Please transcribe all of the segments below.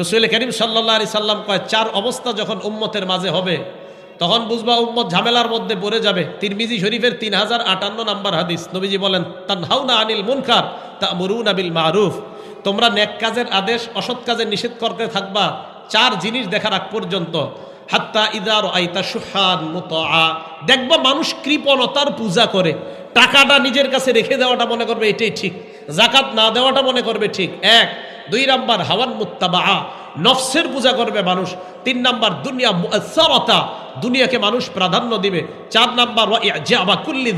রসুল করিম সাল্লাহ আলি সাল্লাম কয়, চার অবস্থা যখন উম্মতের মাঝে হবে, তখন বুঝবা উম্মত ঝামেলার মধ্যে পড়ে যাবে। তিরমিজি শরীফের তিন হাজার আটান্ন নাম্বার হাদিস, নবীজি বলেন, তানহাউনা আনিল মুনকার তা মরুন আবিল মারুফ। তোমরা নেক কাজের আদেশ, অসৎ কাজে নিষেধ করতে থাকবা, চার জিনিস দেখার আগ পর্যন্ত। হাত্তা ইদার আইতা সুহান মুতআ। দেখবা মানুষ কৃপণতার পূজা করে, টাকাটা নিজের কাছে রেখে দেওয়াটা মনে করবে এটাই ঠিক জাকাত না দেওয়াটা মনে করবে ঠিক। এক দুই নাম্বার হাওয়ান মুত্তাবা নফসের পূজা করবে মানুষ। তিন নাম্বার দুনিয়া মুআসসারাতা, দুনিয়াকে মানুষ প্রাধান্য দিবে। চার নাম্বার ইজাবা কুল্লি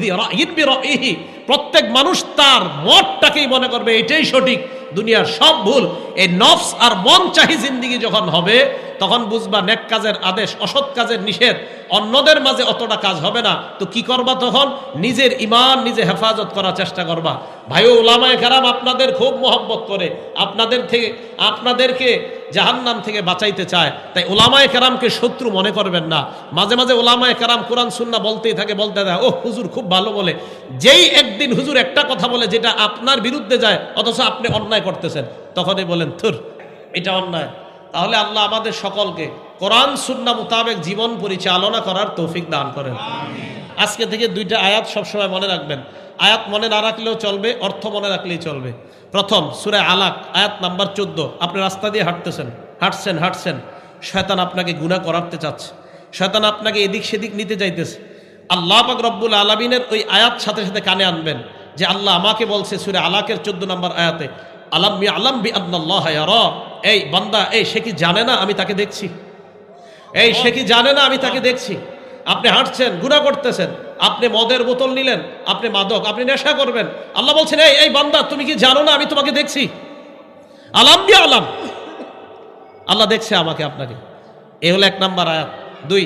প্রত্যেক মানুষ তার মতটাকেই মনে করবে, এটাই সঠিক। দুনিয়ার সব ভুল, এই নফস আর মন চাহি জিন্দিগি যখন হবে, তখন বুঝবা নেক কাজের আদেশ, অসৎ কাজের নিষেধ, অন্যদের মাঝে অতটা কাজ হবে না। তো কি করবা তখন? নিজের ইমান নিজে হেফাজত করার চেষ্টা করবা। ভাই ওলামায় কারাম, আপনাদের খুব মহব্বত করে, আপনাদের থেকে আপনাদেরকে জাহান্নাম থেকে বাঁচাইতে চায়। তাই ওলামায় কারামকে শত্রু মনে করবেন না। মাঝে মাঝে ওলামায় কারাম কোরআন সুন্না বলতেই থাকে, বলতে দেয় ও হুজুর খুব ভালো বলে। যেই একদিন হুজুর একটা কথা বলে, যেটা আপনার বিরুদ্ধে যায়, অথচ আপনি অন্যায় করতেছেন, তখনই বলেন, থুর, এটা অন্যায়। তাহলে আল্লাহ আমাদের সকলকে কোরআন সুন্না মোতাবেক জীবন পরিচালনা করার তৌফিক দান করেন। আজকে থেকে দুইটা আয়াত সবসময় মনে রাখবেন। আয়াত মনে না রাখলেও চলবে, অর্থ মনে রাখলেই চলবে। প্রথম, সুরে আলাক, আয়াত নাম্বার চোদ্দ। আপনি রাস্তা দিয়ে হাঁটতেছেন, হাঁটছেন হাঁটছেন। শয়তান আপনাকে গুণা করাতে চাচ্ছে। শয়তান আপনাকে এদিক সেদিক নিতে চাইতেছে। আল্লাহ পাক রব্বুল আলমিনের ওই আয়াত সাথে সাথে কানে আনবেন যে আল্লাহ আমাকে বলছে সুরে আলাকের চোদ্দ নম্বর আয়াতে, আলাম বি আলাম বি আল্লাহ এই বান্দা, এই, সে কি জানে না আমি তাকে দেখছি? এই, সে কি জানে না আমি তাকে দেখছি? আপনি হাঁটছেন গুণা করতেছেন, আপনি মদের বোতল নিলেন, আপনি মাদক, আপনি নেশা করবেন। আল্লাহ বলছেন, এই এই বান্দা, তুমি কি জানো না আমি তোমাকে দেখছি? আলাম বি আলাম। আল্লাহ দেখছে আমাকে, আপনাকে। এ হলো এক নাম্বার আয়াত। দুই,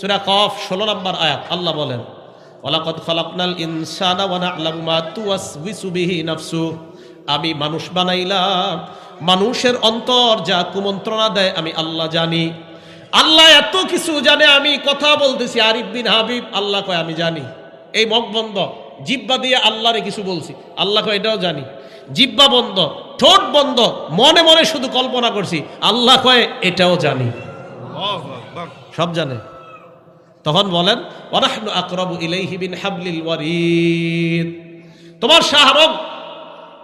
সুরা কফ, ষোলো নাম্বার আয়াত। আল্লাহ বলেন, ওয়ালাকাদ খালাকনাল ইনসানা ওয়া না'লামু মা তুওয়াসবিসু বিহি নাফসু। আমি মানুষ বানাইলাম, মানুষের অন্তর যা কুমন্ত্রণা দেয়, আমি আল্লাহ জানি। আল্লাহ এত কিছু জানে, আমি কথা বলতেছি। আরিফ বিন হাবিব, আল্লাহ কয়, আমি জানি। এই মগ বন্ধ জিব্বা দিয়ে আল্লাহরে কিছু বলছি। আল্লাহ কয়, এটাও জানি। জিব্বা বন্ধ, ঠোঁট বন্ধ, মনে মনে শুধু কল্পনা করছি। আল্লাহ কয়, এটাও জানি। সব জানে। তখন বলেন আকরাবু ইলাইহি বিন হাবলিল ওয়ারিদ। তোমার শাহরগ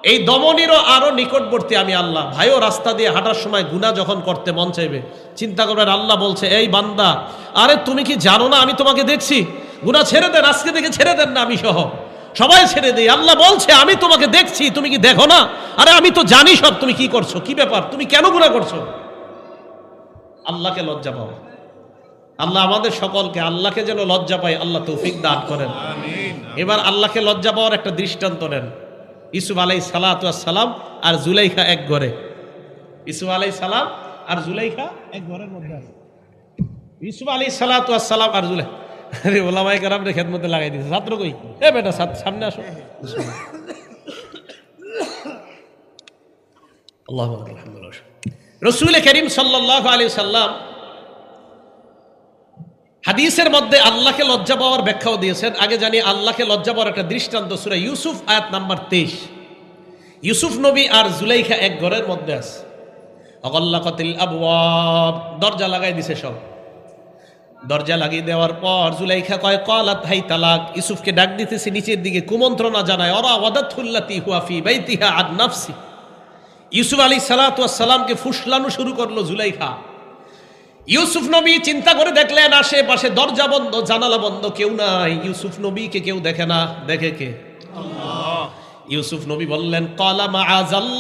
এই দমনেরও আরও নিকটবর্তী আমি আল্লাহ। ভাইও রাস্তা দিয়ে হাঁটার সময় গুনাহ যখন করতে মন চাইবে চিন্তা করবেন আল্লাহ বলছে এই বান্দা আরে তুমি কি জানো না আমি তোমাকে দেখছি? গুনাহ ছেড়ে দেন আজকে থেকে ছেড়ে দেন না আমি সহ। সবাই ছেড়ে দেই আল্লাহ বলছে আমি তোমাকে দেখছি তুমি কি দেখো না? আরে আমি তো জানি সব তুমি কি করছ? কি ব্যাপার? তুমি কেন গুনাহ করছ? আল্লাহকে লজ্জা পাও। আল্লাহ আমাদের সকলকে আল্লাহকে যেন লজ্জা পাই আল্লাহ তৌফিক দান করেন। এবার আল্লাহকে লজ্জা পাওয়ার একটা দৃষ্টান্ত নেন। ইসুফ আলাই সালাম আর জুলাইখা এক ঘরে। ইসুফ আলাই সালাম আর জুলাইখা এক ঘরের মধ্যে আছে। ইসুফ আলী সালাম আর জুলাই আরে ওলামাই কারাম রে খেদমতে লাগাই দিয়েছে ছাত্র কই? এ বেটা সামনে আসো। আল্লাহ রসুল করিম সাল্লাহ আলী সাল্লাম হাদিসের মধ্যে আল্লাহকে লজ্জা পাওয়ার ব্যাখ্যাও দিয়েছেন। আগে জানি আল্লাহকে লজ্জা পাওয়ার একটা দৃষ্টান্ত সুরা ইউসুফ, আয়াত নাম্বার তেইশ। ইউসুফ নবী আর জুলাইখা এক ঘরের মধ্যে আছে। অগল্লাকতিল আবওয়াব, দরজা লাগাই দিছে সব। দরজা লাগিয়ে দেওয়ার পর জুলাইখা কয়, কলাত হাই তালাক। ইউসুফকে ডাক দিতেছে নিচের দিকে, কুমন্ত্রণা জানায়, অরা ওয়াদাতুল্লাতি হুয়াফি বাইতিহা আদ নাফসি। ইউসুফ আলী সালাতামকে ফুসলানো শুরু করল জুলাইখা। ইউসুফ নবী চিন্তা করে দেখলেন আশেপাশে দরজা বন্ধ জানালা বন্ধ কেউ নাই। ইউসুফ নবীকে কেউ দেখে না। দেখে কে? ইউসুফ নবী বললেন কলামা আল্লাহ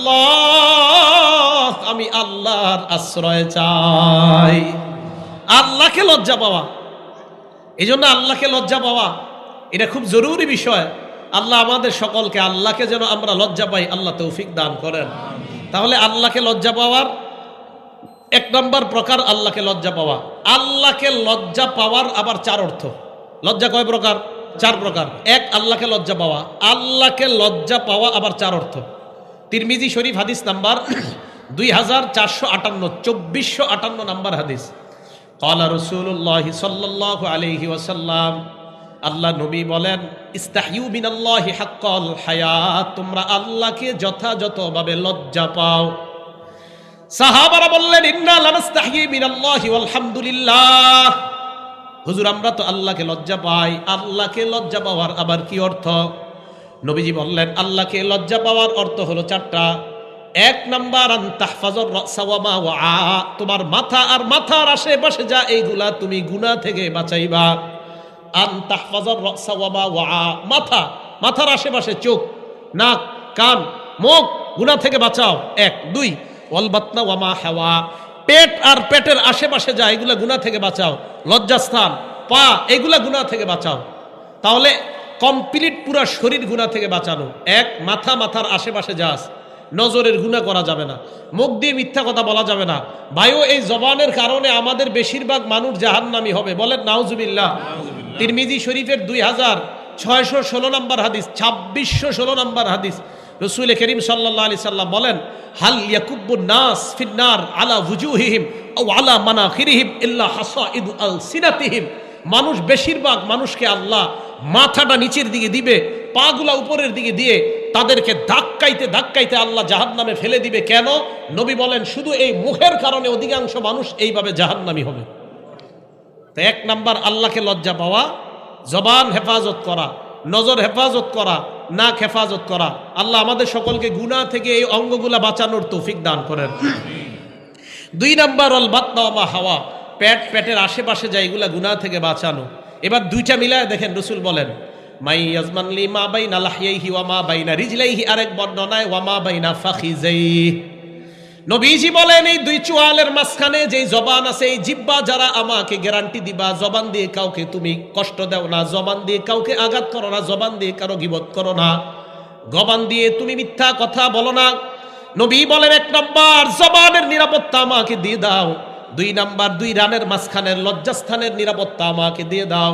আমি আল্লাহর আশ্রয় চাই। আল্লাহকে লজ্জা পাওয়া। এই জন্য আল্লাহকে লজ্জা পাওয়া এটা খুব জরুরি বিষয়। আল্লাহ আমাদের সকলকে আল্লাহকে যেন আমরা লজ্জা পাই আল্লাহ তৌফিক দান করেন। তাহলে আল্লাহকে লজ্জা পাওয়ার এক নম্বর প্রকার আল্লাহকে লজ্জা পাওয়া। আল্লাহকে লজ্জা পাওয়ার আবার চার অর্থ। লজ্জা কয় প্রকার? চার প্রকার। এক, আল্লাহকে লজ্জা পাওয়া। আল্লাহকে লজ্জা পাওয়া আবার চার অর্থ। তিরমিজি শরীফ হাদিস নাম্বার দুই হাজার চারশো আটান্ন, চব্বিশশো আটান্ন নাম্বার হাদিস। কলা রসুল্লাহ সাল্লাহ আলহি ওয়াসাল্লাম, আল্লাহ নবী বলেন ইস্তাহিউ হাক্কল হায়াত, তোমরা আল্লাহকে যথাযথভাবে লজ্জা পাও। সাহাবারা বললেন, ইন্না লানাস্তাহি মিনাল্লাহি আলহামদুলিল্লাহ হুজুর, আমরা তো আল্লাহকে লজ্জা পাই। আল্লাহকে লজ্জা পাওয়ার আবার কি অর্থ? নবীজি বললেন, আল্লাহকে লজ্জা পাওয়ার অর্থ হলো চারটা। এক নাম্বার তোমার মাথা আর মাথার আশেপাশে যা এইগুলা, তুমি গুনাহ থেকে বাঁচাইবা। আন তাহফাজর রাসা ওয়া মাথা, মাথার আশেপাশে চোখ, নাক, কান, মুখ, গুনাহ থেকে বাঁচাও। এক, দুই ওয়াল বাতনা ওয়া হাওয়া। পেট আর পেটের আশেপাশে যা এগুলা গুনাহ থেকে বাঁচাও। লজ্জাস্থান পা এগুলা গুনাহ থেকে বাঁচাও। তাহলে কমপ্লিট পুরা শরীর গুণা থেকে বাঁচানো। এক মাথা মাথার আশেপাশে যাস। নজরের গুণা করা যাবে না। মুখ দিয়ে মিথ্যা কথা বলা যাবে না। বায়ু এই জবানের কারণে আমাদের বেশিরভাগ মানুষ জাহান্নামি হবে। বলেন নাউজুবিল্লাহ। তিরমিজি শরীফের দুই হাজার ছয়শো ষোলো নম্বর হাদিস ছাব্বিশশো ষোলো নম্বর হাদিস। রসুল করিম সাল্লাহ আলি সাল্লাম বলেন, হাল ইয়াকুব্বু নাস ফিন্নার আলা ভুজুহিহিম ও আলা মানা মানাখিরিহিম ইল্লা হাসা ইদু আল সিনাতিহিম মানুষ বেশিরভাগ মানুষকে আল্লাহ মাথাটা নিচের দিকে দিবে, পাগুলা উপরের দিকে দিয়ে তাদেরকে ধাক্কাইতে ধাক্কাইতে আল্লাহ জাহান্নামে ফেলে দিবে। কেন? নবী বলেন, শুধু এই মুখের কারণে অধিকাংশ মানুষ এইভাবে জাহান্নামি হবে। তো এক নাম্বার, আল্লাহকে লজ্জা পাওয়া, জবান হেফাজত করা, নজর হেফাজত করা নাক হেফাজত করা। আল্লাহ আমাদের সকলকে গুণা থেকে এই অঙ্গগুলা বাঁচানোর তৌফিক দান করেন। দুই নাম্বার অল বাত্মা হাওয়া। প্যাট প্যাটের আশেপাশে যা এগুলা গুণা থেকে বাঁচানো। এবার দুইটা মিলায় দেখেন রসুল বলেন, মাই ইয়াজমানলি মা বাইনা লাহিয়াইহি ওয়া মা বাইনা রিজলাইহি। আরেক বর্ণনায়, ওয়া মা বাইনা ফাখিজাইহি। নবীজি বলেন, এই দুই চোয়ালের মাঝখানে যেই জবান আছে, এই জিব্বা যারা আমাকে গ্যারান্টি দিবা, জবান দিয়ে কাউকে তুমি কষ্ট দাও না, জবান দিয়ে কাউকে আঘাত করো না, জবান দিয়ে কারও গিবত করো না গবান দিয়ে তুমি মিথ্যা কথা বলো না। নবী বলেন, এক নম্বর, জবানের নিরাপত্তা আমাকে দিয়ে দাও। দুই নাম্বার, দুই রানের মাঝখানের লজ্জাস্থানের নিরাপত্তা আমাকে দিয়ে দাও।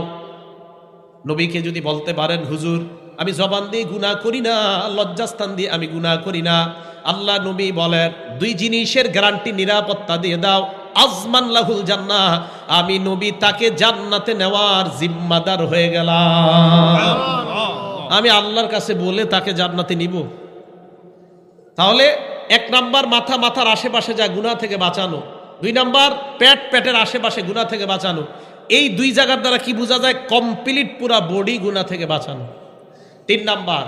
নবীকে যদি বলতে পারেন, হুজুর আমি জবান দিয়ে গুনাহ করি না, লজ্জাস্থান দিয়ে আমি গুনাহ করি না। আল্লাহ নবী বলেন, দুই জিনিসের গ্যারান্টি নিরাপত্তা দিয়ে দাও, আজমান লাহুল জান্নাহ। আমি নবী তাকে জান্নাতে নেওয়ার জিম্মাদার হয়ে গেলাম। আমি আল্লাহর কাছে বলে তাকে জান্নাতে নিব। তাহলে এক নাম্বার মাথা মাথার আশেপাশে যা গুণা থেকে বাঁচানো, দুই নাম্বার প্যাট প্যাটের আশেপাশে গুণা থেকে বাঁচানো। এই দুই জায়গার দ্বারা কি বোঝা যায়? কমপ্লিট পুরা বডি গুণা থেকে বাঁচানো। তিন নাম্বার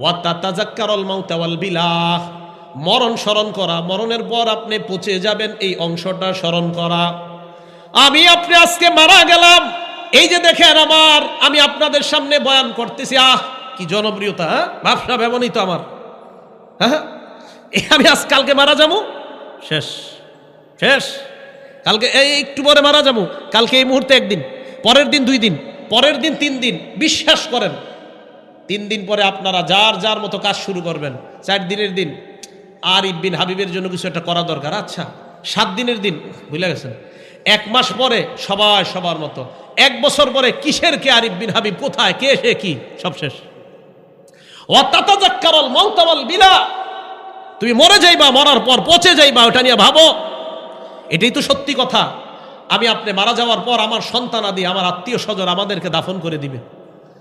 ওয়াতাজাক্কারল মাউতাওয়াল বিলাহ। মরণ স্মরণ করা, মরণের পর আপনি পচে যাবেন, এই অংশটা স্মরণ করা। আমি আপনি আজকে মারা গেলাম, এই যে দেখেন আমার, আমি আপনাদের সামনে বয়ান করতেছি, আহ, কি জনপ্রিয়তা হ্যাঁ? ব্যবসা তো আমার। হ্যাঁ এই আমি আজ কালকে মারা যাব? শেষ শেষ। কালকে, এই একটু পরে মারা যাব। কালকে এই মুহূর্তে একদিন, পরের দিন দুই দিন, পরের দিন তিন দিন, বিশ্বাস করেন। তিন দিন পরে আপনারা যার যার মতো কাজ শুরু করবেন। চার দিনের দিন। আর ইবিন হাবিবের জন্য কিছু একটা করা দরকার। আচ্ছা সাত দিনের দিন। ভুলে গেছেন? এক মাস পরে সবাই সবার মতো। এক বছর পরে কিসের কে আরিফ বিন হাবিব? কোথায়? কে, সে, কি? সব শেষ। বিলা। তুমি মরে যাইবা, মরার পর পচে যাইবা, ওটা নিয়ে ভাবো। এটাই তো সত্যি কথা। আমি আপনি মারা যাওয়ার পর আমার সন্তান আদি আমার আত্মীয় স্বজন আমাদেরকে দাফন করে দিবে।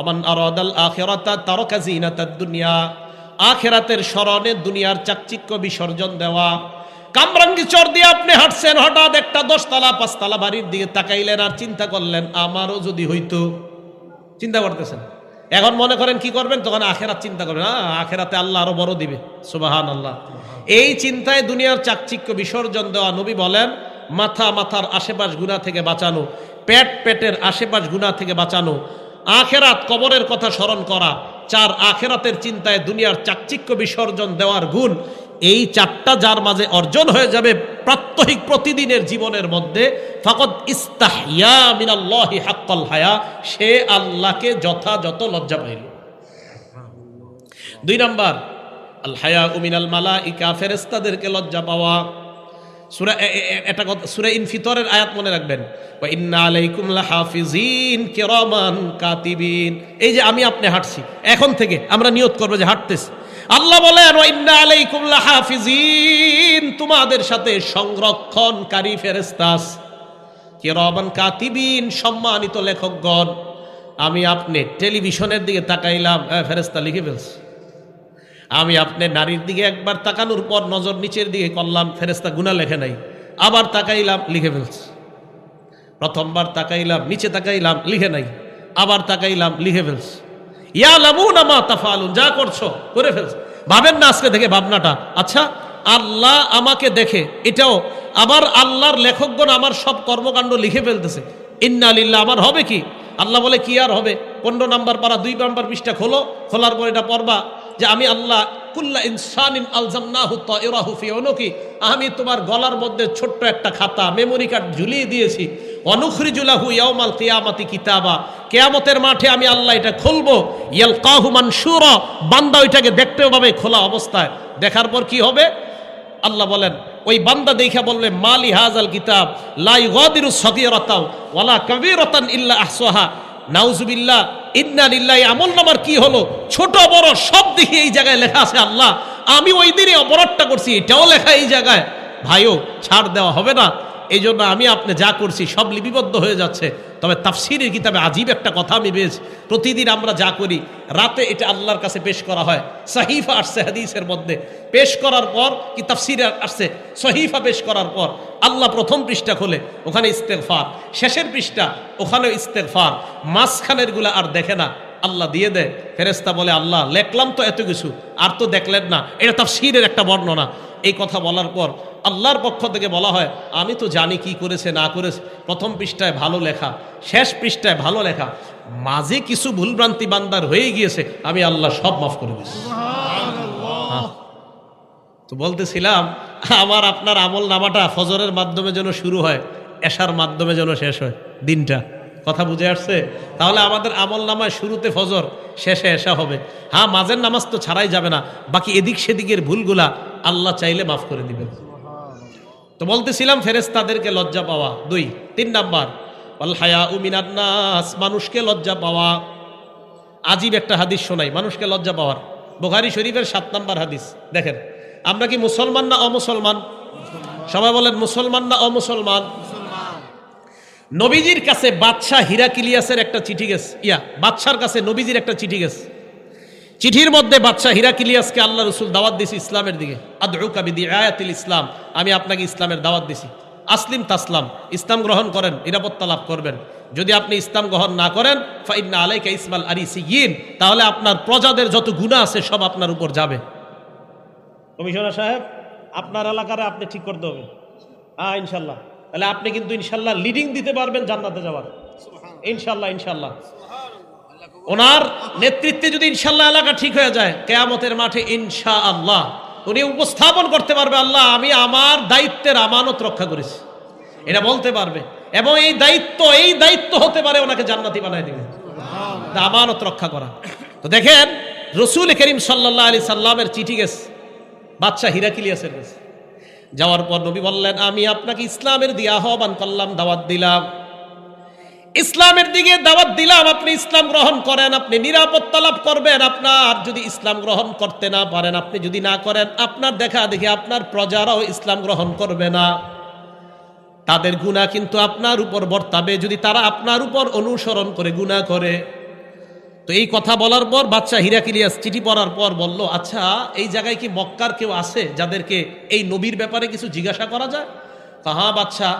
অমান আরাদাল আখিরাতা তারকা জিনাতাদ দুনিয়া। আখেরাতের স্মরণে দুনিয়ার চাকচিক্য বিসর্জন দেওয়া। কামরাঙ্গি চর দিয়ে আপনি হাঁটছেন, হঠাৎ একটা দশতলা, পাঁচতলা বাড়ির দিকে তাকাইলেন আর চিন্তা করলেন, আমারও যদি হইতো। চিন্তা করতেছেন? এখন মনে করেন কি করবেন? তখন আখেরাত চিন্তা করবেন হ্যাঁ আখেরাতে আল্লাহ আরও বড় দিবে। সুবাহান আল্লাহ এই চিন্তায় দুনিয়ার চাকচিক্য বিসর্জন দেওয়া নবী বলেন, মাথা, মাথার আশেপাশ গুণা থেকে বাঁচানো, পেট, পেটের আশেপাশ গুণা থেকে বাঁচানো আখেরাত কবরের কথা স্মরণ করা, চার আখেরাতের চিন্তায় দুনিয়ার চাকচিক্য বিসর্জন দেওয়ার গুণ, এই চারটা যার মাঝে অর্জন হয়ে যাবে প্রাত্যহিক প্রতিদিনের জীবনের মধ্যে ফকত ইস্তাহিয়া মিনাল্লাহি হাক্কাল হায়া, সে আল্লাহকে যথাযথ লজ্জা পাইল। দুই নাম্বার, আল হায়া উমিনাল মালা ইকা ফেরেস্তাদেরকে লজ্জা পাওয়া। সুরা এটা সুরা ইনফিতরের আয়াত মনে রাখবেন। ইন্না আলাইকুম লাহাফিজিন কিরামান কাতিবিন। এই যে আমি আপনি হাঁটছি, এখন থেকে আমরা নিয়ত করব যে হাঁটতেছি। আল্লাহ বলেন ইন্না আলাইকুম লাহাফিজিন তোমাদের সাথে সংরক্ষণকারী ফেরেস্তাস কিরামান কাতিবিন, সম্মানিত লেখকগণ, আমি আপনি টেলিভিশনের দিকে তাকাইলাম হ্যাঁ ফেরেস্তা লিখে ফেলছি। আমি আপনি নারীর দিকে একবার তাকানোর পর নজর নিচের দিকে করলাম ফেরেস্তা গুণা লেখে নাই। আবার তাকাইলাম, লিখে ফেলছি। প্রথমবার তাকাইলাম, নিচে তাকাইলাম, লিখে নাই। আবার তাকাইলাম, লিখে ফেলছি। ইয়া লামুন আমা যা করছ, করে ফেলছি। ভাবেন না আজকে দেখে ভাবনাটা। আচ্ছা আল্লাহ আমাকে দেখে, এটাও আবার আল্লাহর লেখকগণ আমার সব কর্মকাণ্ড লিখে ফেলতেছে। ইন্না লিল্লাহ, আমার হবে কি? আল্লাহ বলে, কি আর হবে? পনেরো নাম্বার পারা, দুই নাম্বার পৃষ্ঠা খোলো, খোলার পর এটা পড়বা। যে আমি আল্লাহ কুল্লা ইনসানিন আলজামনাহু তাইরাহু ফি উনুকি, আমি তোমার গলার মধ্যে ছোট্ট একটা খাতা মেমোরি কার্ড ঝুলিয়ে দিয়েছি। অনুখরিজুলাহু ইয়াউমাল কিয়ামাতি কিতাবা। কিয়ামতের মাঠে আমি আল্লাহ এটা খুলবো। ইয়ালকাহু মানশুরা বান্দা ওইটাকে দেখতেও পাবে খোলা অবস্থায়। দেখার পর কি হবে? আল্লাহ বলেন, ওই বান্দা দেখা বললে মালি হাজাল কিতাব লাই গদিরু সগীরাতাও, ওয়ালা কবীরাতান ইল্লা আহসাহা। নাউজুবিল্লাহ, ইন্না লিল্লাহি, আমল নামার কি হলো? ছোট বড় সব দিকে এই জায়গায় লেখা আছে আল্লাহ। আমি ওই দিনে অপরাধটা করছি, এটাও লেখা এই জায়গায়। ভাইও, ছাড় দেওয়া হবে না। এই জন্য আমি আপনি যা করছি সব লিপিবদ্ধ হয়ে যাচ্ছে। তবে তাফসিরের কিতাবে আজীব একটা কথা আমি পেয়েছি। প্রতিদিন আমরা যা করি, রাতে এটা আল্লাহর কাছে পেশ করা হয়। সাহিফা আসছে হাদিসের মধ্যে। পেশ করার পর কি তাফসিরে আসছে? সহিফা পেশ করার পর আল্লাহ প্রথম পৃষ্ঠা খোলে, ওখানে ইস্তেগফার। শেষের পৃষ্ঠা, ওখানেও ইস্তেগফার। মাঝখানেরগুলা আর দেখে না, আল্লাহ দিয়ে দেয়। ফেরেস্তা বলে, আল্লাহ, লেখলাম তো এত কিছু, আর তো দেখলেন না। এটা তাফসিরের একটা বর্ণনা। এই কথা বলার পর আল্লাহর পক্ষ থেকে বলা হয় আমি তো জানি কি করেছে না করেছে। প্রথম পৃষ্ঠায় ভালো লেখা শেষ পৃষ্ঠায় ভালো লেখা। মাঝে কিছু ভুলভ্রান্তি বান্দার হয়ে গিয়েছে আমি আল্লাহ সব মাফ করে দিয়েছি। তো বলতেছিলাম আমার আপনার আমল নামাটা ফজরের মাধ্যমে যেন শুরু হয় এশার মাধ্যমে যেন শেষ হয় দিনটা। কথা বুঝে আসছে? তাহলে আমাদের আমল নামায় শুরুতে ফজর শেষে এসা হবে। হ্যাঁ মাঝের নামাজ তো ছাড়াই যাবে না বাকি এদিক সেদিকের ভুলগুলা আল্লাহ চাইলে মাফ করে দিবেন। তো বলতেছিলাম ফেরেস্তাদেরকে লজ্জা পাওয়া। দুই। তিন নাম্বার হায়া উমিনান্নাস মানুষকে লজ্জা পাওয়া। আজীব একটা হাদিস শোনাই, মানুষকে লজ্জা পাওয়ার। বোখারি শরীফের সাত নাম্বার হাদিস। দেখেন, আমরা কি মুসলমান না অমুসলমান? সবাই বলেন, মুসলমান না অমুসলমান? নবীজির কাছে বাদশাহ হিরাকিলিয়াসের একটা চিঠি গেছে। ইয়া, বাদশার কাছে নবীজির একটা চিঠি গেছে। চিঠির মধ্যে বাদশাহ হিরাকিলিয়াসকে আল্লাহ রসুল দাওয়াত দিছি ইসলামের দিকে। আদরুকা বিদি আয়াতিল ইসলাম, আমি আপনাকে ইসলামের দাওয়াত দিছি। আসলিম তাসলাম, ইসলাম গ্রহণ করেন, নিরাপত্তা লাভ করবেন। যদি আপনি ইসলাম গ্রহণ না করেন, ফাইন্না আলাইকা ইসমাল আরি সিগিন তাহলে আপনার প্রজাদের যত গুণা আছে সব আপনার উপর যাবে। কমিশনার সাহেব, আপনার এলাকারে আপনি ঠিক করতে হবে। হ্যাঁ ইনশাল্লাহ। তাহলে আপনি কিন্তু ইনশাল্লাহ লিডিং দিতে পারবেন জান্নাতে যাওয়ার। ইনশাল্লাহ ইনশাল্লাহ। ওনার নেতৃত্বে যদি ইনশাল্লাহ এলাকা ঠিক হয়ে যায়, কেয়ামতের মাঠে ইনশা আল্লাহ উনি উপস্থাপন করতে পারবে, আল্লাহ, আমি আমার দায়িত্বের আমানত রক্ষা করেছি। এটা বলতে পারবে। এবং এই দায়িত্ব এই দায়িত্ব হতে পারে ওনাকে জান্নাতি বানায় দিবে। আমানত রক্ষা করা। তো দেখেন, রসুল করিম সাল্লাহ আলি সাল্লামের চিঠি গেছে বাচ্চা হিরাকিলিয়াসের কাছে। যাওয়ার পর নবী বললেন, আমি আপনাকে ইসলামের দিয়ে আহ্বান করলাম, দাওয়াত দিলাম। ইসলামের দিকে দাওয়াত দিলাম, আপনি ইসলাম গ্রহণ করেন, আপনি নিরাপত্তা লাভ করবেন, আপনার যদি ইসলাম গ্রহণ করতে না পারেন, আপনি যদি না করেন, আপনার দেখা দেখি আপনার প্রজারাও ইসলাম গ্রহণ করবে না। তাদের গুণা কিন্তু আপনার উপর বর্তাবে, যদি তারা আপনার উপর অনুসরণ করে গুণা করে। তো এই কথা বলার পর বাচ্চা হিরাকিলিয়াস চিঠি পড়ার পর বলল আচ্ছা এই জায়গায় কি মক্কার কেউ আছে যাদেরকে এই নবীর ব্যাপারে কিছু জিজ্ঞাসা করা যায়? কাহা বাচ্চা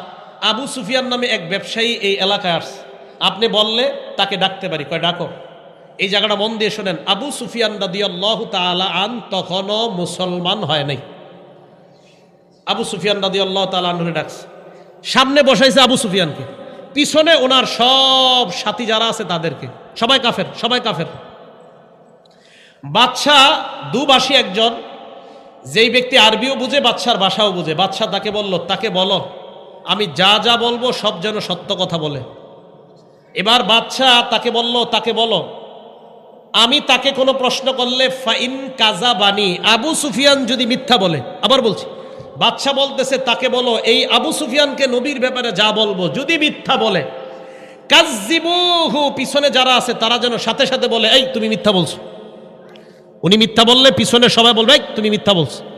আবু সুফিয়ান নামে এক ব্যবসায়ী এই এলাকায় আসছে। আপনি বললে তাকে ডাকতে পারি। কয়, ডাকো। এই জায়গাটা মন দিয়ে শোনেন। আবু সুফিয়ান রাদিয়াল্লাহ তাআলা আন তখনও মুসলমান হয় নাই। আবু সুফিয়ান রাদিয়াল্লাহ তালা আনহুরে ডাকছে। সামনে বসাইছে আবু সুফিয়ানকে। পিছনে ওনার সব সাথী যারা আছে তাদেরকে। সবাই কাফের সবাই কাফের। বাদশাহ দুবাসী একজন। যেই ব্যক্তি আরবিও বুঝে, বাদশার ভাষাও বুঝে। বাদশাহ তাকে বলল, তাকে বলো আমি যা যা বলব সব যেন সত্য কথা বলে। এবার বাদশাহ তাকে বলল তাকে বলো আমি তাকে কোনো প্রশ্ন করলে ফাইন কাজা বানি আবু সুফিয়ান যদি মিথ্যা বলে। আবার বলছি বাদশাহ বলতেছে তাকে বলো এই আবু সুফিয়ানকে নবীর ব্যাপারে যা বলব যদি মিথ্যা বলে কাজিবুহু পিছনে যারা আছে তারা যেন সাথে সাথে বলে এই তুমি মিথ্যা বলছো। উনি মিথ্যা বললে পিছনে সবাই বলবে "এই, তুমি মিথ্যা বলছো।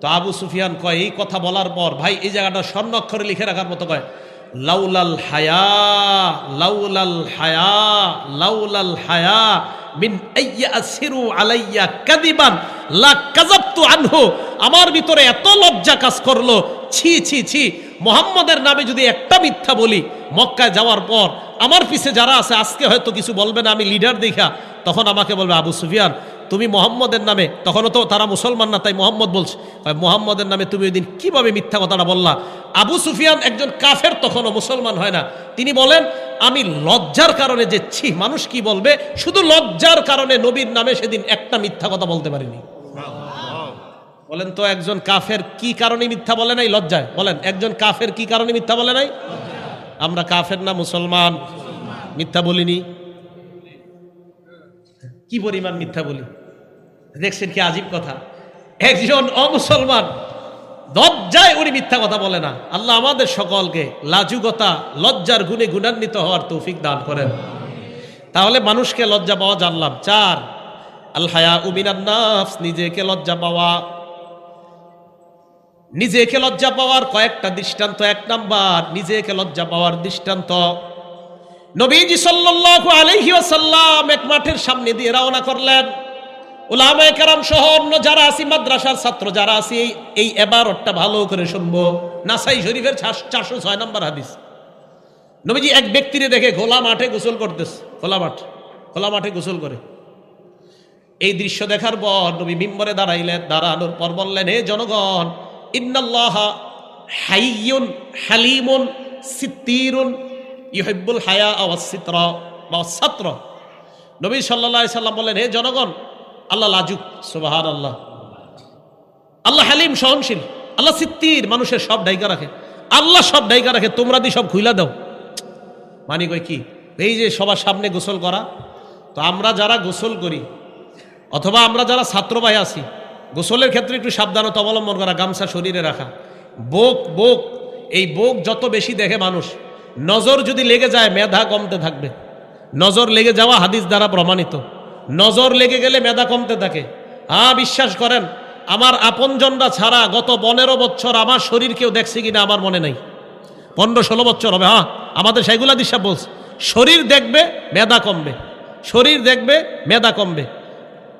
তো আবু সুফিয়ান কয়, এই কথা বলার পর ভাই, এই জায়গাটা স্বর্ণ অক্ষরে লিখে রাখার মতো কয়, লাউলাল হায়া লাউলাল হায়া লাউলাল হায়া, মিন আসিরু আলাইয়া কাদিবান লা কাযাবতু আনহু। আমার ভিতরে এত লজ্জা কাজ করল। ছি ছি ছি, মোহাম্মদের নামে যদি একটা মিথ্যা বলি, মক্কায় যাওয়ার পর আমার পিছে যারা আছে, আজকে হয়তো কিছু বলবে না, আমি লিডার দেখা, তখন আমাকে বলবে আবু সুফিয়ান তুমি মোহাম্মদের নামে, তখনও তো তারা মুসলমান না, তাই মোহাম্মদ বলছে। মোহাম্মদের নামে তুমি ওই দিন কীভাবে মিথ্যা কথাটা বললা? আবু সুফিয়ান একজন কাফের তখনও মুসলমান হয় না। তিনি বলেন, আমি লজ্জার কারণে যে ছি, মানুষ কি বলবে? শুধু লজ্জার কারণে নবীর নামে সেদিন একটা মিথ্যা কথা বলতে পারিনি। বলেন তো, একজন কাফের কি কারণে মিথ্যা বলে নাই? লজ্জায়। বলেন, একজন কাফের কি কারণে মিথ্যা বলে নাই? আমরা কাফের না, মুসলমান। মিথ্যা বলিনি। কি পরিমাণ মিথ্যা বলি? দেখছেন কি আজীব কথা? একজন অমুসলমান লজ্জায় উনি মিথ্যা কথা বলে না। আল্লাহ আমাদের সকলকে লাজুকতা, লজ্জার গুণে গুণান্বিত হওয়ার তৌফিক দান করেন। তাহলে মানুষকে লজ্জা পাওয়া জানলাম। চার, আল হায়া উমিনান্নাফস নিজেকে লজ্জা পাওয়া। নিজেকে লজ্জা পাওয়ার কয়েকটা দৃষ্টান্ত, এক নাম্বার, নিজেকে লজ্জা পাওয়ার দৃষ্টান্ত। নবীজি সাল্লাল্লাহু আলাইহি ওয়াসাল্লাম এক মাঠের সামনে দিয়ে রওনা করলেন। ওলামায়ে কারাম সহ অন্য যারা আছি, মাদ্রাসার ছাত্র যারা আছি, এই এই এবারটা ভালো করে শুনব। নাসাই শরীফের চারশো ছয় নম্বর হাদিস। নবীজি এক ব্যক্তিরে দেখে খোলা মাঠে গোসল করতেছে। খোলা মাঠ। খোলা মাঠে গোসল করে। এই দৃশ্য দেখার পর নবী মিম্বরে দাঁড়াইলেন। দাঁড়ানোর পর বললেন, হে জনগণ, ইন্নাল্লাহ হাইয়ুন হালিমুন সিত্তিরুন ইহিব্বুল হায়া আওয়াসিত্র বা ছাত্র। নবী আলাইহি সাল্লাম বললেন, হে জনগণ আল্লাহ লাজুক সুবাহান আল্লাহ আল্লাহ হালিম, সহনশীল। আল্লাহ সিত্তির মানুষের সব ডাইকা রাখে। আল্লাহ সব ডাইকা রাখে, তোমরা দি সব খুইলা দাও। মানি কই কি? এই যে সবার সামনে গোসল করা, তো আমরা যারা গোসল করি, অথবা আমরা যারা ছাত্র ভাই আছি, গোসলের ক্ষেত্রে একটু সাবধানতা অবলম্বন করা, গামছা শরীরে রাখা। বোক বোক, এই বোক যত বেশি দেখে মানুষ, নজর যদি লেগে যায়, মেধা কমতে থাকবে। নজর লেগে যাওয়া হাদিস দ্বারা প্রমাণিত। নজর লেগে গেলে মেধা কমতে থাকে। হ্যাঁ বিশ্বাস করেন, আমার আপনজনরা ছাড়া গত পনেরো বছর আমার শরীর কেউ দেখছে কিনা আমার মনে নাই। পনেরো ষোলো বছর হবে হ্যাঁ আমাদের সেগুলা দিশা বলছে। শরীর দেখবে, মেধা কমবে। শরীর দেখবে, মেধা কমবে।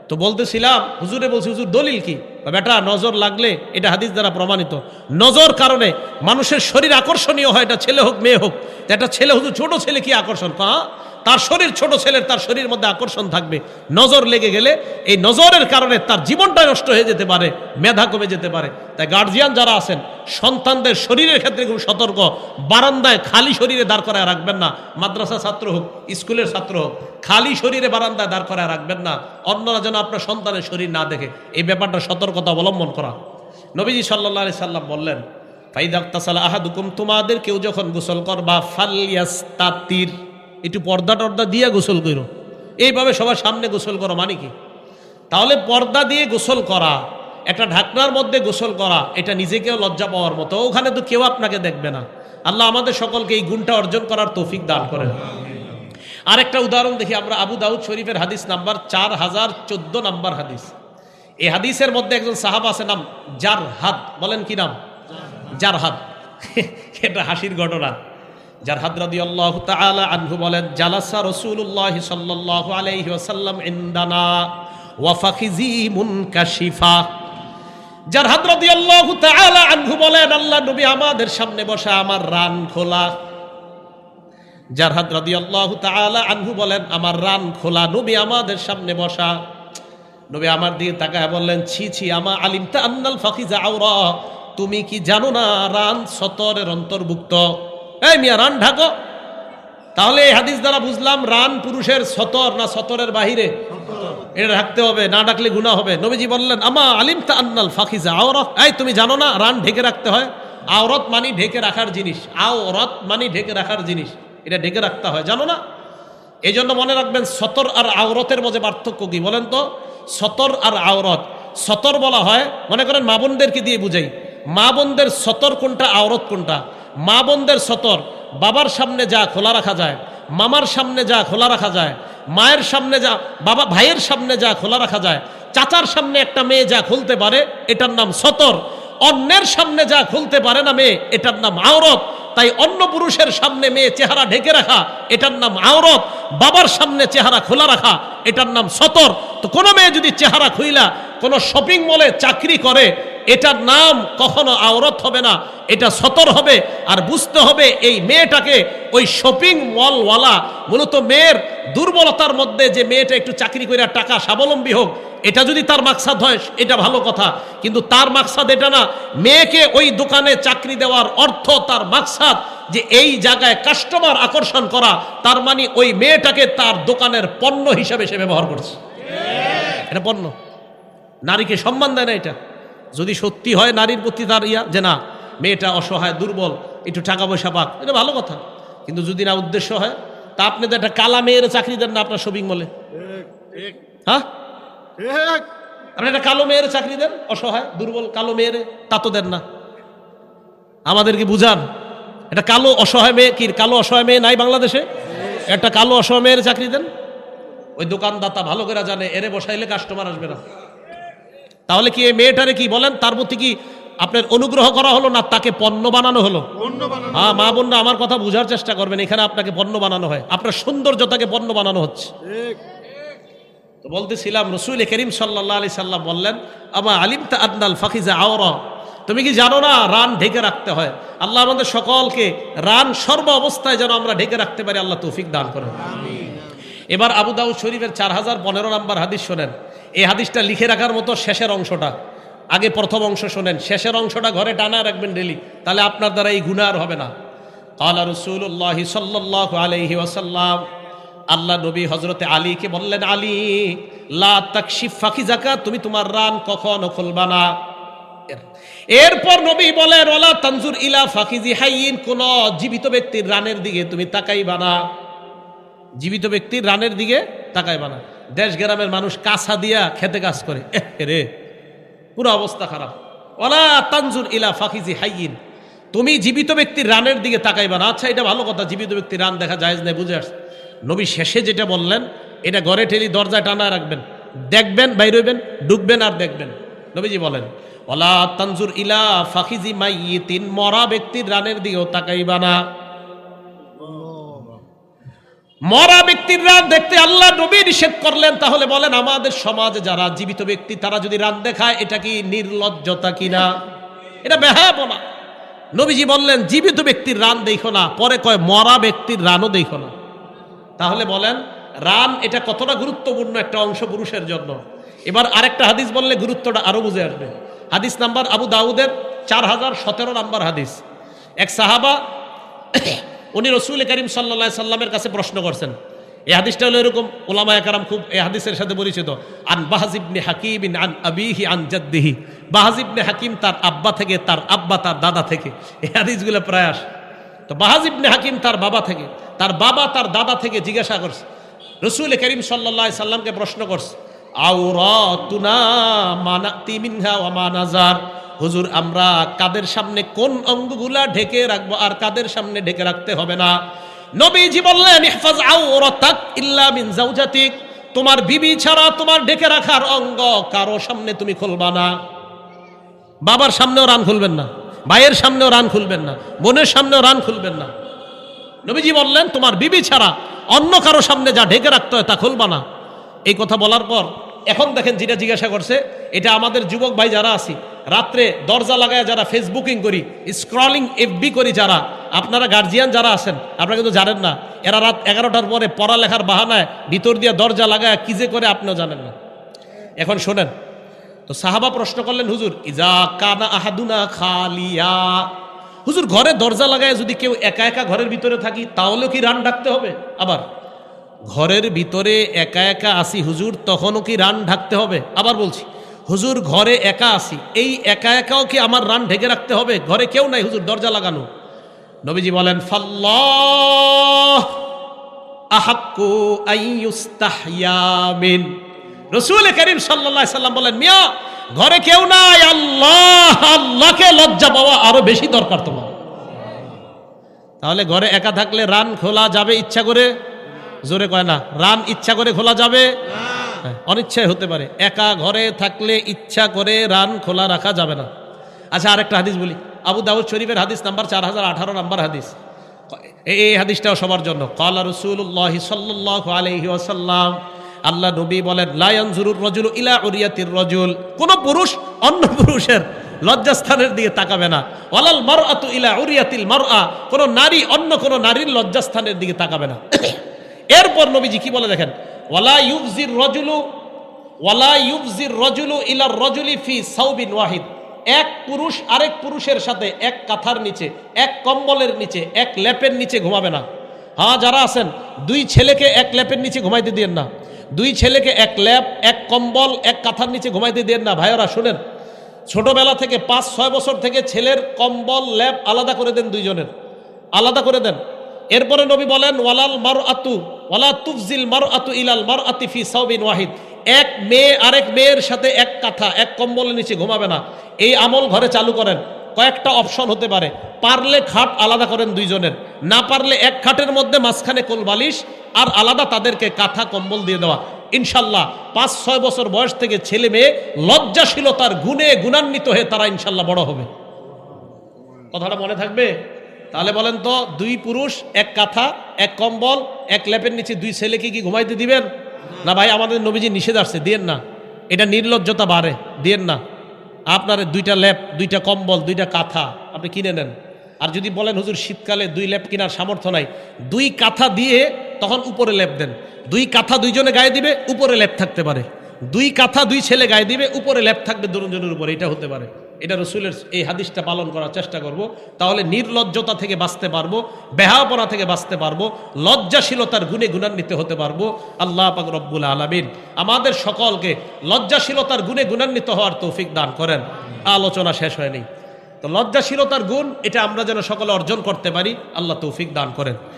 তো বলতেছিলাম, হুজুরে বলছি, হুজুর, দলিল কি? বেটা, নজর লাগলে এটা হাদিস দ্বারা প্রমাণিত। নজর কারণে মানুষের শরীর আকর্ষণীয় হয়, এটা ছেলে হোক, মেয়ে হোক। একটা ছেলে, হুজুর, ছোট ছেলে কি আকর্ষণ? হ্যাঁ তার শরীর ছোট ছেলের তার শরীর মধ্যে আকর্ষণ থাকবে। নজর লেগে গেলে এই নজরের কারণে তার জীবনটা নষ্ট হয়ে যেতে পারে, মেধা কমে যেতে পারে। তাই গার্জিয়ান যারা আছেন, সন্তানদের শরীরের ক্ষেত্রে খুব সতর্ক। বারান্দায় খালি শরীরে দাঁড় করায় রাখবেন না। মাদ্রাসা ছাত্র হোক, স্কুলের ছাত্র হোক, খালি শরীরে বারান্দায় দাঁড় করায় রাখবেন না। অন্যরা যেন আপনার সন্তানের শরীর না দেখে। এই ব্যাপারটা সতর্কতা অবলম্বন করা। নবীজি সাল্লাহ আলি সাল্লাম বললেন ফাইদাক্তাসাল আহাদুকুম, তোমাদের কেউ যখন গোসল করবা ফালিয়াস্তাতির একটু পর্দা টর্দা দিয়ে গোসল করো। এইভাবে সবার সামনে গোসল করো মানে কি? তাহলে পর্দা দিয়ে গোসল করা, একটা ঢাকনার মধ্যে গোসল করা, এটা নিজেকেও লজ্জা পাওয়ার মতো। ওখানে তো কেউ আপনাকে দেখবে না। আল্লাহ আমাদের সকলকে এই গুণটা অর্জন করার তৌফিক দান করেন। আরেকটা উদাহরণ দেখি আমরা, আবু দাউদ শরীফের হাদিস নাম্বার চার হাজার চোদ্দ নাম্বার হাদিস। এই হাদিসের মধ্যে একজন সাহাব আছে, নাম জার হাত বলেন কি নাম? জার হাত এটা হাসির ঘটনা। যার হাদরাদি আল্লাহ তাআলা আনহু বলেন, জালাসা রসুল্লাহ সাল্লাহ আলাইহি ওয়াসাল্লাম ইন্দানা ওয়াফাখিজি মুনকাশিফা। যার হাদরাদি আল্লাহ তাআলা আনহু বলেন, আল্লাহ নবী আমাদের সামনে বসা আমার রান খোলা। যার হাদরাদি আল্লাহ তাআলা আনহু বলেন, আমার রান খোলা, নবী আমাদের সামনে বসা। নবী আমার দিকে তাকায় বললেন, ছি ছি, আমা আলিমতা আন্নাল ফাখিজা আওরা, তুমি কি জানো না রান সতরের অন্তর্ভুক্ত? এই মিয়া, রান ঢাকো। তাহলে এই হাদিস দ্বারা বুঝলাম রান পুরুষের সতর না সতরের বাহিরে। এটা রাখতে হবে, না ডাকলে গুণা হবে। নবীজি বললেন, আমা আলিম তা আন্নাল ফাকিজা আওরত? এই তুমি জানো না, রান ঢেকে রাখতে হয়। আওরত মানি ঢেকে রাখার জিনিস, আওরত মানি ঢেকে রাখার জিনিস, এটা ঢেকে রাখতে হয়, জানো না? এই জন্য মনে রাখবেন, সতর আর আওরতের মধ্যে পার্থক্য কি বলেন তো? সতর আর আওরত। সতর বলা হয়, মনে করেন মা বোনদেরকে দিয়ে বুঝাই, মা বোনদের সতর কোনটা, আওরত কোনটা? মা বোনদের সতর, বাবার সামনে যা খোলা রাখা যায়, মামার সামনে যা খোলা রাখা যায়, মায়ের সামনে যা, বাবা, ভাইয়ের সামনে যা খোলা রাখা যায়, চাচার সামনে একটা মেয়ে যা খুলতে পারে, এটার নাম সতর, অন্যের সামনে যা খুলতে পারে না মেয়ে, এটার নাম আওরত তাই অন্য পুরুষের সামনে মেয়ে চেহারা ঢেকে রাখা, এটার নাম আওরত, বাবার সামনে চেহারা খোলা রাখা, এটার নাম সতর। তো কোনো মেয়ে যদি চেহারা খুইলা, কোনো শপিং মলে চাকরি করে, এটার নাম কখনো আওরত হবে না, এটা সতর হবে। আর বুঝতে হবে এই মেয়েটাকে ওই শপিং মলওয়ালা, মূলত মেয়ের দুর্বলতার মধ্যে যে মেয়েটা একটু চাকরি করে টাকা স্বাবলম্বী হোক, এটা যদি তার মাকসাদ হয়, এটা ভালো কথা। কিন্তু তার মাকসাদ এটা না, মেয়েকে ওই দোকানে চাকরি দেওয়ার অর্থ তার মাকসাদ। যে এই জায়গায় কাস্টমার আকর্ষণ করা, তার মানে ওই মেয়েটাকে তার দোকানের পণ্য হিসাবে সে ব্যবহার করছে। এটা পণ্য। নারীকে সম্মান দেয় না এটা। যদি সত্যি হয় নারীর প্রতি তার ইয়া যে না, মেয়েটা অসহায়, দুর্বল, একটু টাকা পয়সা পাক, এটা ভালো কথা। কিন্তু যদি না উদ্দেশ্য হয়, তা আপনি তো একটা কালা মেয়ের চাকরি দেন না আপনার শপিং মলে হ্যাঁ? আপনি একটা কালো মেয়ের চাকরি দেন, অসহায়, দুর্বল, কালো মেয়ের, তা তো দেন না। আমাদেরকে বুঝান। একটা কালো অসহায় মেয়ে কি? কালো অসহায় মেয়ে নাই বাংলাদেশে? একটা কালো অসহায় মেয়ের চাকরি দেন। ওই দোকানদাতা ভালো করে জানে এরে বসাইলে কাস্টমার আসবে না। তাহলে কি এই মেয়েটারে কি বলেন? তার প্রতি কি আপনার অনুগ্রহ করা হলো না তাকে পণ্য বানানো হলো? হ্যাঁ মা বোনরা আমার কথা বুঝার চেষ্টা করবেন এখানে আপনাকে পণ্য বানানো হয়। আপনার সৌন্দর্যতাকে পণ্য বানানো হচ্ছে। তো বলতেছিলাম রসুল করিম সাল্লাহ আলি সাল্লাম বললেন আমা আলিম তা আদনাল ফাকিজা আওর? তুমি কি জানো না রান ঢেকে রাখতে হয়? আল্লাহ আমাদের সকলকে রান সর্ব অবস্থায় যেন আমরা ঢেকে রাখতে পারি আল্লাহ তৌফিক দান করেন। এবার আবু দাউদ শরীফের চার হাজার পনেরো নম্বর হাদিস শোনেন। এই হাদিসটা লিখে রাখার মতো শেষের অংশটা। আগে প্রথম অংশ শোনেন। শেষের অংশটা ঘরে টানা রাখবেন ডেলি। তাহলে আপনার দ্বারা এই গুণা আর হবে না। কালা রসুল্লাহ সাল্লাহ আলহি ওয়াসাল্লাম আল্লাহ নবী হজরতে আলীকে বললেন আলী লা তাকশিফ ফাঁকি জাকা তুমি তোমার রান কখনো খুলবা না। এরপর নবী বলেন ওলা তানজুর ইলা ফাকিজি হাইন কোন জীবিত ব্যক্তির রানের দিকে তুমি তাকাইবা না। জীবিত ব্যক্তির রানের দিকে তাকাইবা না। দেশ গ্রামের মানুষ কাছা দিয়া খেতে কাজ করে। রে, পুরো অবস্থা খারাপ। ওলা তানজুর ইলা ফাকিজি হাইন তুমি জীবিত ব্যক্তির রানের দিকে তাকাইবা না। আচ্ছা এটা ভালো কথা, জীবিত ব্যক্তির রান দেখা যায় না, বুঝে আসছে। নবী শেষে যেটা বললেন, এটা ঘরে ঠেলি দরজায় টানা রাখবেন। দেখবেন, বাইর ডুববেন আর দেখবেন। নবীজি বলেন ওলা তানজুর ইলা ফাকিজি মাই তিন মরা ব্যক্তির রানের দিকেও তাকাইবা না। মরা ব্যক্তির রান দেখতে আল্লাহ নবী নিষেধ করলেন, তাহলে বলেন আমাদের সমাজে যারা জীবিত ব্যক্তি, তারা যদি রান দেখায়, এটা কি নির্লজ্জতা কিনা? এটা বেহাবনা নবীজি বললেন, জীবিত ব্যক্তির রান দেখো না, পরে কয়, মরা ব্যক্তির রানও দেখো না। তাহলে বলেন, রান এটা কতটা গুরুত্বপূর্ণ একটা অংশ পুরুষের জন্য। এবার আরেকটা হাদিস বললে গুরুত্বটা আরও বুঝে আসবে। হাদিস নাম্বার আবু দাউদের চার হাজার সতেরো নাম্বার হাদিস। এক সাহাবা, উনি রসুল করিম সাল্লা সাল্লামের কাছে প্রশ্ন করছেন। এই হাদিসটা হলো এরকম ওলামা একরাম খুব এই হাদিসের সাথে পরিচিত। আন বাহাজিবনে হাকিম ইন আন আবিহি আন জাদ্দিহি। বাহাজিবনে হাকিম তার আব্বা থেকে, তার আব্বা, তার দাদা থেকে। এই হাদিসগুলো প্রায় আসে। তো বাহাজিবনে হাকিম তার বাবা থেকে, তার বাবা, তার দাদা থেকে জিজ্ঞাসা করছে। রসুল করিম সাল্লা সাল্লামকে প্রশ্ন করছে আউরাতুনা মানাতি মিনহা ওয়া মানাজার হুজুর, আমরা কাদের সামনে কোন অঙ্গগুলা ঢেকে রাখব আর কাদের সামনে ঢেকে রাখতে হবে না। নবীজি বললেন, ইহফাজ আউরাতাক ইল্লা মিন জাওজাতিক তোমার বিবি ছাড়া তোমার ঢেকে রাখার অঙ্গ কারও সামনে তুমি খুলবা না। বাবার সামনেও রান খুলবেন না, ভাইয়ের সামনেও রান খুলবেন না, বোনের সামনেও রান খুলবেন না। নবীজি বললেন, তোমার বিবি ছাড়া অন্য কারও সামনে যা ঢেকে রাখতে হয় তা খুলবা না। এই কথা বলার পর এখন দেখেন যেটা জিজ্ঞাসা করছে, এটা আমাদের যুবক ভাই যারা আছি, রাত্রে দরজা লাগায় যারা ফেসবুকিং করি স্ক্রলিং এফবি করি যারা, আপনারা গার্জিয়ান যারা আছেন, আপনারা কিন্তু জানেন না, এরা রাত এগারোটার পরে পড়ালেখার বাহানায় ভিতর দিয়ে দরজা লাগায় কি যে করে আপনিও জানেন না। এখন শোনেন, তো সাহাবা প্রশ্ন করলেন, হুজুর, ইজা কানা আহাদুনা খালিয়া? হুজুর, ঘরে দরজা লাগায় যদি কেউ একা একা ঘরের ভিতরে থাকি, তাহলেও কি রান ডাকতে হবে? আবার ঘরের ভিতরে একা একা আসি, হুজুর, তখনও কি রান ঢাকতে হবে? আবার বলছি, হুজুর, ঘরে একা আসি, এই একা একাও কি আমার রান ঢেকে রাখতে হবে? ঘরে কেউ নাই, হুজুর, দরজা লাগানো। নবীজি বলেন, ফাল্লাহ আহাক্কু আইয়ুস্তাহয়ামিন রসুল করিম আলাইহি সাল্লাম বলেন, মিয়া, ঘরে কেউ নাই, আল্লাহ, আল্লাহকে লজ্জা পাওয়া আরও বেশি দরকার তোমার। তাহলে ঘরে একা থাকলে রান খোলা যাবে ইচ্ছা করে? জোরে কয় না, রান ইচ্ছা করে খোলা যাবে? অনিচ্ছায় হতে পারে। একা ঘরে থাকলে ইচ্ছা করে রান খোলা রাখা যাবে না। আচ্ছা আরেকটা হাদিস বলি। আবু দাউদ শরীফের হাদিস নাম্বার চার হাজার আঠারো নাম্বার হাদিস। এই হাদিসটাও সবার জন্য। কলা রসুল্লাহ সাল্লাহ আলহি ওয়াসাল্লাম, আল্লাহ নবী বলেন লায়ানজুরুর রজুল ইলা উরিয়াতির রজুল। কোন পুরুষ অন্য পুরুষের লজ্জাস্থানের দিকে তাকাবে না। ওয়ালাল মার ইলা উরিয়াতিল মার কোনো নারী অন্য কোনো নারীর লজ্জাস্থানের দিকে তাকাবে না। এরপর নবীজি কি বলে দেখেন? ওয়ালা ইউফজির রজুলু, ওয়ালা ইউফজির রজুলু ইলার রজুলি ফি সাউবিন ওয়াহিদ। এক পুরুষ আরেক পুরুষের সাথে এক কাঁথার নিচে, এক কম্বলের নিচে, এক ল্যাপের নিচে ঘুমাবে না। হ্যাঁ যারা আছেন, দুই ছেলেকে এক ল্যাপের নিচে ঘুমাইতে দিয়েন না। দুই ছেলেকে এক ল্যাপ এক কম্বল, এক কাঁথার নিচে ঘুমাইতে দিয়েন না। ভাইয়েরা, শুনেন, ছোটবেলা থেকে পাঁচ, ছয় বছর থেকে ছেলের কম্বল ল্যাপ আলাদা করে দেন দুইজনের। আলাদা করে দেন। এরপরে নবী বলেন, ওয়ালাল মার আতু ওয়ালা তুফজিল মার আতু ইলাল মার আতিফি সাউবিন ওয়াহিদ। এক মেয়ে, আরেক মেয়ের সাথে এক কাঁথা, এক কম্বলের নিচে ঘুমাবে না। এই আমল ঘরে চালু করেন। কয়েকটা অপশন হতে পারে। পারলে খাট আলাদা করেন দুইজনের। না পারলে এক খাটের মধ্যে মাঝখানে কোল বালিশ আর আলাদা তাদেরকে কাঁথা, কম্বল দিয়ে দেওয়া। ইনশাল্লাহ পাঁচ, ছয় বছর বয়স থেকে ছেলে মেয়ে লজ্জাশীলতার গুণে গুণান্বিত হয়ে তারা ইনশাল্লাহ বড় হবে। কথাটা মনে থাকবে? তাহলে বলেন তো, দুই পুরুষ, এক কাঁথা, এক কম্বল, এক ল্যাপের নিচে দুই ছেলেকে কি ঘুমাইতে দিবেন? না ভাই, আমাদের নবীজি নিষেধ আসছে, দিয়েন না। এটা নির্লজ্জতা বাড়ে, দিয়েন না। আপনার দুইটা ল্যাপ দুইটা কম্বল, দুইটা কাঁথা, আপনি কিনে নেন। আর যদি বলেন, হুজুর, শীতকালে দুই ল্যাপ কেনার সামর্থ্য নাই। দুই কাঁথা দিয়ে তখন উপরে ল্যাপ দেন। দুই কাঁথা দুইজনে গায়ে দিবে, উপরে ল্যাপ থাকতে পারে। দুই কাঁথা দুই ছেলে গায়ে দিবে, উপরে ল্যাপ থাকবে দুজনের উপরে, এটা হতে পারে। এটা রসুলের এই হাদিসটা পালন করার চেষ্টা করব। তাহলে নির্লজ্জতা থেকে বাঁচতে পারব বেহাপনা থেকে বাঁচতে পারব, লজ্জাশীলতার গুণে গুণান্বিত হতে পারব। আল্লাহ পাক রব্বুল আলমিন আমাদের সকলকে লজ্জাশীলতার গুণে গুণান্বিত হওয়ার তৌফিক দান করেন। আলোচনা শেষ হয়নি। তো লজ্জাশীলতার গুণ, এটা আমরা যেন সকলে অর্জন করতে পারি, আল্লাহ তৌফিক দান করেন।